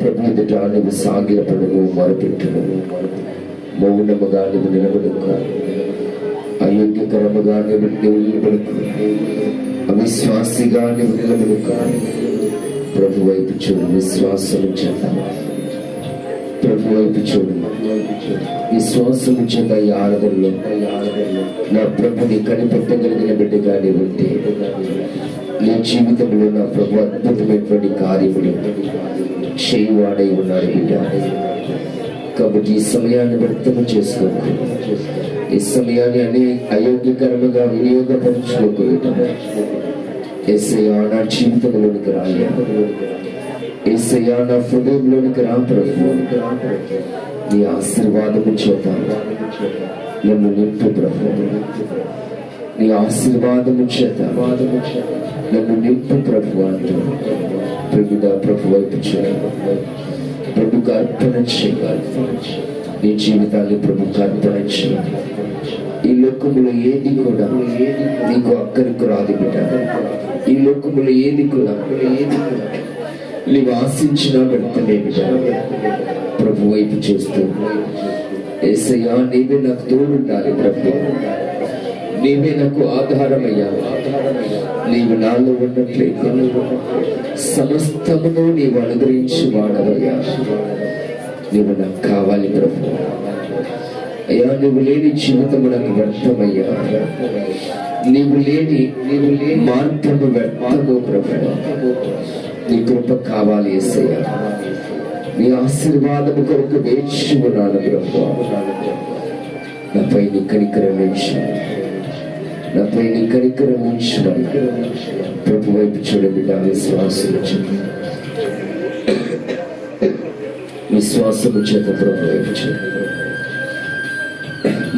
ప్రభు ఎదుట నువ్వు సాగిలపడము మొరపెట్టును మౌనముగా నువ్వు నిలబడుకు అయోగ్యకరముగా నువ్వు నువ్వు నిలబడుకు అవిశ్వాసిగా నువ్వు నిలబడుకు ప్రభు వైపు చూడు విశ్వాసము చేత ప్రభు వైపు చూడు విశ్వాసము చేత ఈ ఆరాధనలో నా ప్రభుని కనిపెట్టగలిగిన బిడ్డగా నీవు ఉంటే నీ జీవితంలో ఉన్న ప్రభు అద్భుతమైనటువంటి కార్యములు చేయువాడై ఉన్నాడు బిడ్డ. కాబట్టి ఈ సమయాన్ని వ్యర్థము చేసుకోకు. ఈ సమయాన్ని అనే అయోగ్యకరముగా వినియోగపరుచుకోకు ఎస్ఐయా నా జీవితంలోనికి రాయ ఎస్ఐయా నా హృదయంలోనికి రా ప్రభు. నీ ఆశీర్వాదము చేత నన్ను నింపు ప్రభు. నీ ఆశీర్వాదము చేత నన్ను నింపు ప్రభు అంటూ ప్రభుద ప్రభు వైపు చేయాలి ప్రభుకు అర్పణ చేయాలి నీ జీవితాన్ని ప్రభుకు అర్పణ చేయాలి ఈ లోకములో ఏది కూడా నీకు అక్కడికి రాదు బిడ్డ ఈ లోకములో ఏది కూడా ఏది కూడా నీవు ఆశించినా వెంటనే బిడ్డ ప్రభు వైపు చూస్తూ ఏసయ్యా నీవే నాకు తోడుండాలి ప్రభు నీవే నాకు ఆధారమయ్యా. నీవు నాలో ఉన్నట్లయితే సమస్తమును నీవు అనుగ్రహించి వాడవయ్యా. నీవు నాకు కావాలి ప్రభు. అయ్యా నువ్వు లేని జీవితము నాకు వ్యర్థమయ్యా. నీవు లేని నీవు లేని మార్గము వ్యర్థము ప్రభు. నీ కృప కావాలి ఎస్సయ్యా నీ ఆశీర్వాదము కొరకు వేచి ఉన్నాను ప్రభు. నాపై నీ కనికరం ఉంచు నాపై నీ కరికరం ఉంచడం ప్రభు వైపు చూడబిడ్డ విశ్వాసం విశ్వాసం విశ్వాసము చేత ప్రభు వైపు చూడండి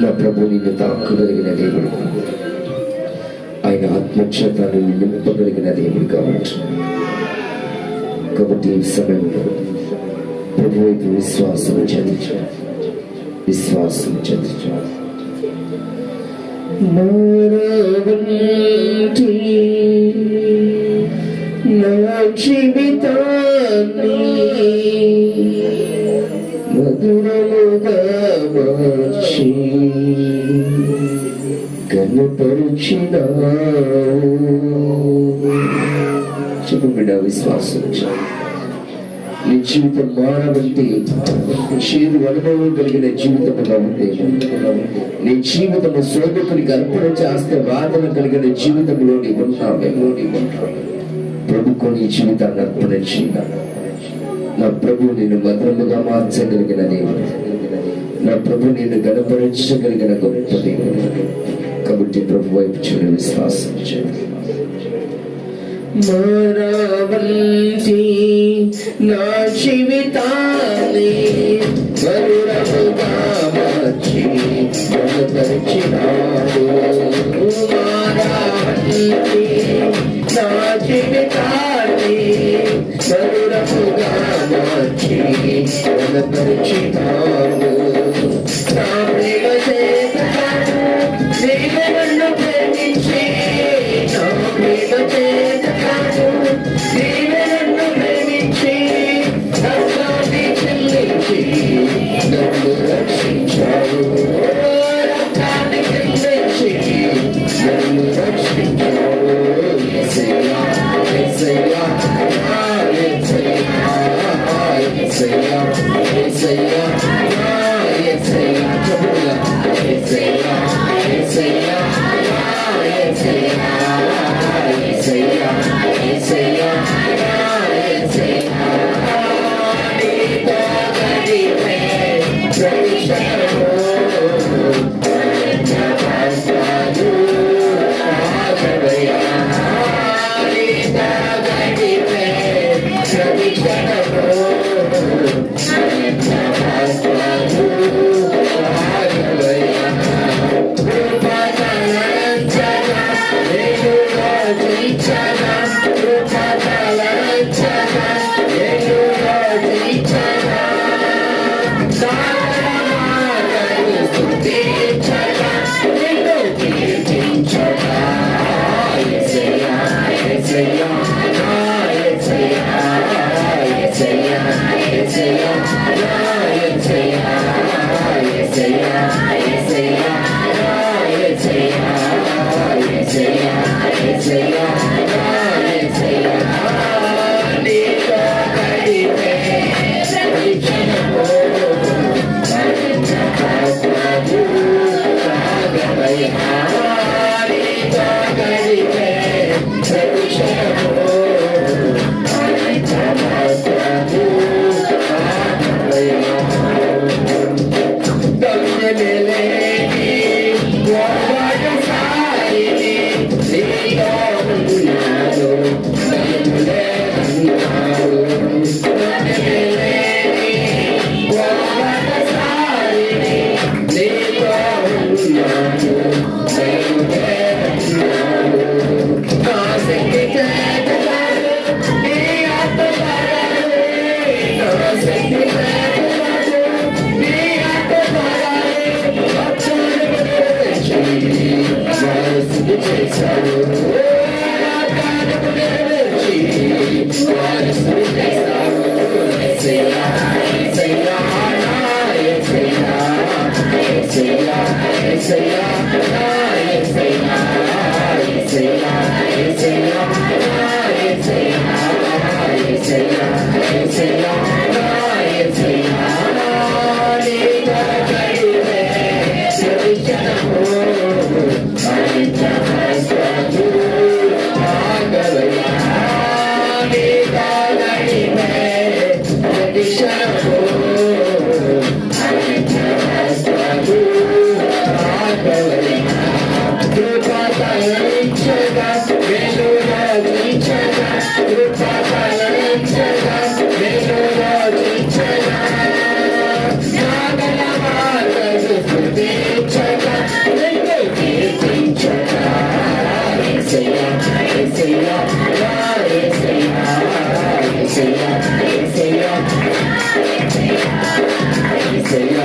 నా ప్రభు నిన్ను తాకగలిగిన దేవుడు. ఆయన ఆత్మచేత నిన్ను నింపగలిగిన దేవుడు కాబట్టి. కాబట్టి ఈ సమయంలో ప్రభు వైపు విశ్వాసం చదివించు విశ్వాసం చదివించు మానవంటి నా జీవితాన్ని మధురముగా మార్చి కనపరిచినావు చెప్పు బిడ్డ విశ్వాసం నీ జీవితం మానవంటి చేదు అనుభవం కలిగిన జీవితముగా ఉంటే నీ జీవితము శోభకునికి అర్పణ చేస్తే వాదన కలిగిన జీవితంలో నీ ఉన్నావేమో నీ ఉంటావు ప్రభుకు నీ జీవితాన్ని అర్పణ నా ప్రభు నేను భద్రముగా మార్చగలిగిన దేవుడు. నా ప్రభు నేను గణపరించగలిగిన గొప్ప దేవుడు. కాబట్టి ప్రభు వైపు చూడ విశ్వాసం చేయాలి మరవంతి నా జీవితాన్ని మరురముగా మార్చి బలపరిచినాడు మరవంతి నా జీవితాన్ని మరురముగా మార్చి బలపరిచినాడు Sorry. say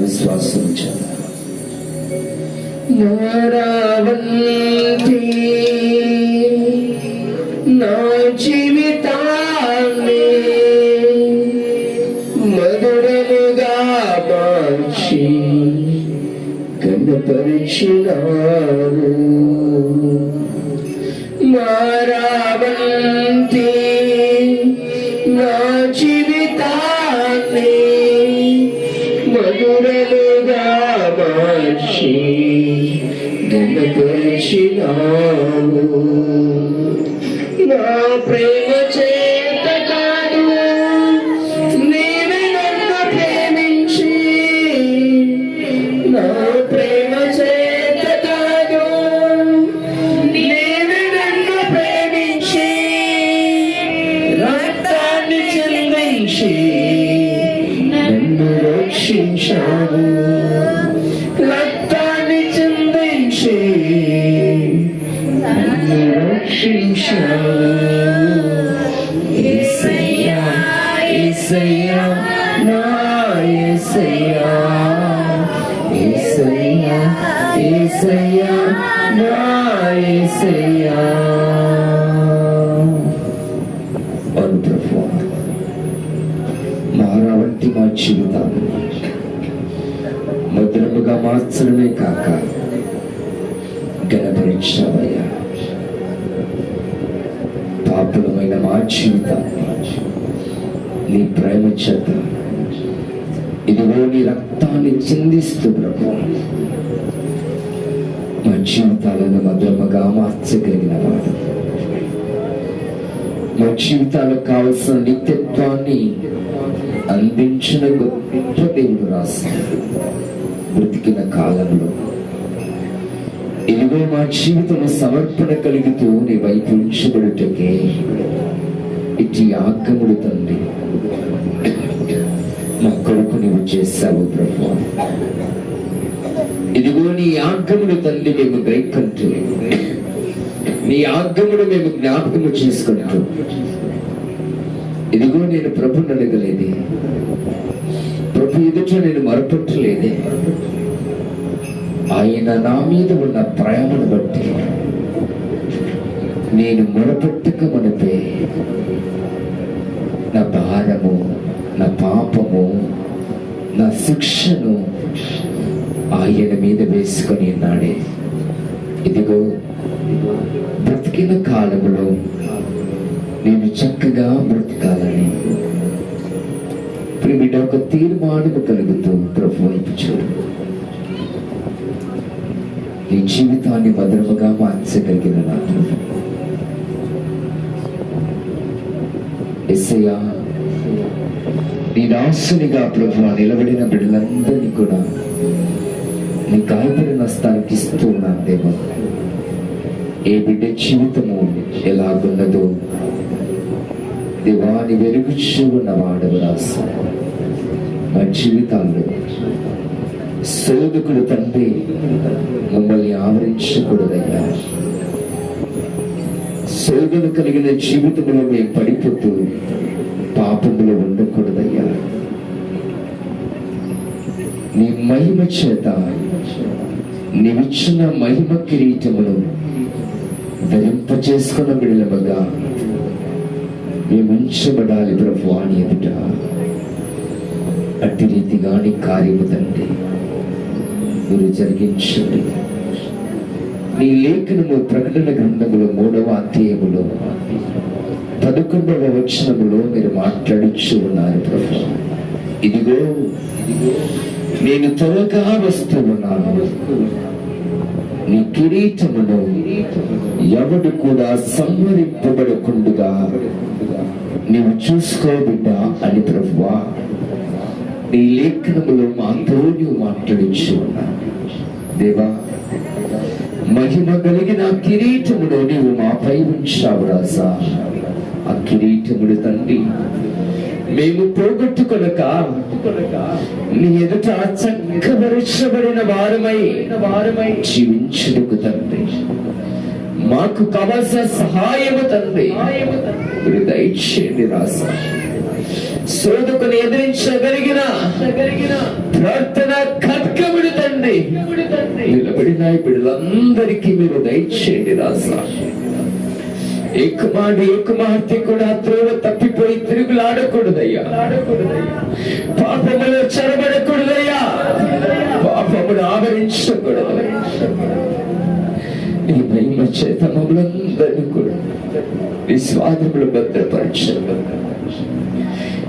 విశ్వాసం నోరావంతి నా జీవితాన్ని మధురముగా మార్చి Amém. యేసయ్యా నా మారావంటి మా జీవితాన్ని మధురముగా మార్చడమే కాక గణపరీక్షావయ్యా పాపులమైన మా జీవితాన్ని నీ ప్రేమ చేత ఇదిగో నీ రక్తాన్ని చిందిస్తూ ప్రభు. జీవితాలను మధురముగా మార్చగలిగిన వాడు మా జీవితాలకు కావలసిన నిత్యత్వాన్ని అందించిన గొప్ప దేవుడు రాస్తాడు బ్రతికిన కాలంలో ఇదిగో మా జీవితం సమర్పణ కలుగుతూ నీ వైపు ఉంచబడుటకే ఇటు ఆగముడు తండ్రి మా కొరకు నువ్వు చేశావు ప్రభు. ఇదిగో నీ ఆగముడు తల్లి మేము గైకంటూ నీ ఆగముడు మేము జ్ఞాపకము చేసుకుంటూ. ఇదిగో నేను ప్రభుని అడగలేదే ప్రభు ఎదుట నేను మరపట్టలేదే ఆయన నా మీద ఉన్న ప్రేమను బట్టి నేను మొరపెట్టక మనపే నా భారము నా పాపము నా శిక్షను ఆయన మీద వేసుకొని ఉన్నాడే. ఇదిగో బ్రతికిన కాలంలో నేను చక్కగా బ్రతకాలని. ప్రిమిట ఒక తీర్మానము కలుగుతూ ప్రభు వైపు చూడు. నీ జీవితాన్ని భద్రముగా మార్చగలిగిన నా ప్రభు. ఎస్సయ్యా నీ దాసునిగా ప్రభు నిలబడిన బిడ్డలందరినీ కూడా నీ గాయపడిన స్థానికి ఇస్తూ ఉన్నాను దేవా. ఏ బిడ్డ జీవితము ఎలాగున్నదో దేవాని వెలుగుచూ ఉన్న వాడవు రాసు? మా జీవితాల్లో శోధకుడు తండ్రి మమ్మల్ని ఆవరించకూడదయ్యా. శోధన కలిగిన జీవితంలో మేము పడిపోతూ పాపంలో ఉండకూడదయ్యా. నీ మహిమ చేత నీవిచ్చిన మహిమ కిరీటమును ధరింప చేసుకున్న బిడలమగా మేము ఉంచబడాలి ప్రభు అని ఎదుట. అట్టి రీతిగాని కార్యము తండ్రి మీరు జరిగించండి. నీ లేఖనము ప్రకటన గ్రంథములో మూడవ అధ్యాయములో పదకొండవ వచనములో మీరు మాట్లాడుచు ఉన్నారు ప్రభు. ఇదిగో ఇదిగో నేను త్వరగా వస్తున్నాను. నీ కిరీటమును ఎవడు కూడా సంహరింపబడకుండుగా. నీవు చూసుకో బిడ్డ అని ప్రభువా. నీ లేఖనములో మాతో నీవు మాట్లాడించు. దేవా మహిమ కలిగిన కిరీటములో నీవు మాపై ఉంచావు రాసా ఆ కిరీటముడు తండ్రి మేము పోగొట్టుకొనక నీ ఎదుట చక్కబరచబడిన వారమై వారమై జీవించుటకు తండ్రి. మాకు కావలసిన సహాయము తండ్రి. మీరు దయచేయండి రాస శోధకుని ఎదిరించగలిగిన ప్రార్థన ఖడ్గముడు తండ్రి. నిలబడిన బిడ్డలందరికీ మీరు దయచేయండి రాసా ఏ కుమారుడు ఏ కుమార్తె కూడా త్రోవ తప్పిపోయి తిరుగులాడకూడదయ్యా. పాపములో చెరబడకూడదయ్యా. పాపమును ఆవరించకూడదు. ఈ మహిమ చేత మమ్మల్ందరినీ కూడా నీ స్వాధములు భద్రపరచు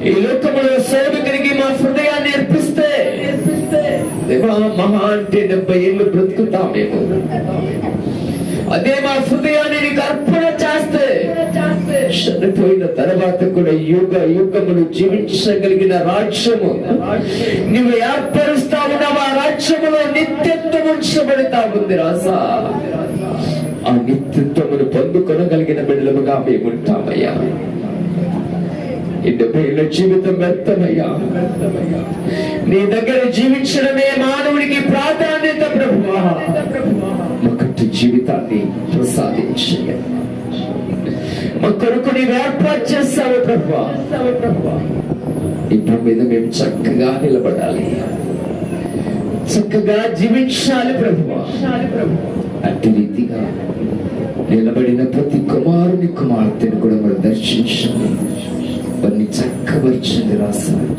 ఈ లోకములో సేవకునికి మా హృదయాన్ని నేర్పిస్తే మహా అంటే డెబ్బై ఏళ్ళు బ్రతుకుతామేమో. అదే మా హృదయాన్ని నీకు చేస్తే చనిపోయిన తర్వాత కూడా యుగ యుగములు జీవించగలిగిన రాజ్యము. నువ్వు ఏర్పరుస్తా ఉన్నావు ఆ రాజ్యములో నిత్యత్వం ఉంచబడతా ఉంది రాసా ఆ నిత్యత్వమును పొందుకొనగలిగిన బిడ్డలుగా మేము ఉంటామయ్యా. ఈ డెబ్బై ఏళ్ళ జీవితం వ్యర్థమయ్యా. నీ దగ్గర జీవించడమే మానవుడికి ప్రాధాన్యత ప్రభువా. అటు జీవితాన్ని ప్రసాదించయ్యా మా కొరకు నీవు ఏర్పాటు చేస్తావు ప్రభువా ఇప్పుడు మీద మేము చక్కగా నిలబడాలి. చక్కగా జీవించాలి ప్రభు. అట్టి రీతిగా నిలబడిన ప్రతి కుమారుని కుమార్తెను కూడా మరి దర్శించండి. వారిని చక్కబరిచింది రాశారు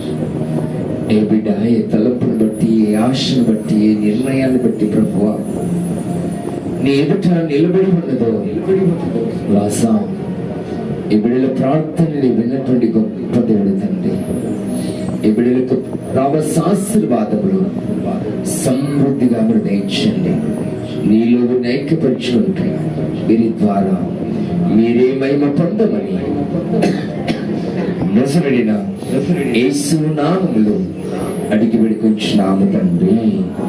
ఏ బిడ్డ ఏ తలపును బట్టి ఏ ఆశను బట్టి ఏ నిర్ణయాన్ని బట్టి ప్రభువా నీ ఎదుట నిలబడి ఉన్నదో రాసా ఈ బిడ్డల ప్రార్థనని విన్నటువంటి గొప్ప దేవుడు తండ్రి. ఈ బిడ్డలకు రామశాస్త్రవాదములు సమృద్ధిగా మీరు నేర్చండి. నీలో ఐక్యపరుచుకుంటే వీరి ద్వారా మీరే మహిమ పొందమని నజరడిన యేసు నామములు అడిగి పెడుకుంటున్నాము తండ్రి.